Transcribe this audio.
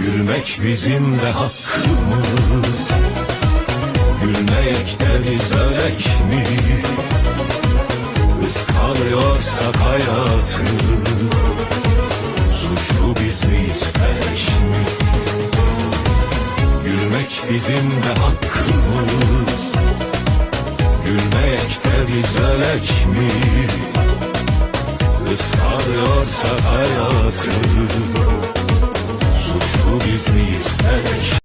Gülmek bizim de hakkımız Gülmeyek de biz ölek mi? Iskalıyorsak hayatı Suçlu biz miyiz felek mi? Gülmek bizim de hakkımız Gülmeyek de biz ölek mi? Iskalıyorsak hayatı Suçlu biz miyiz felek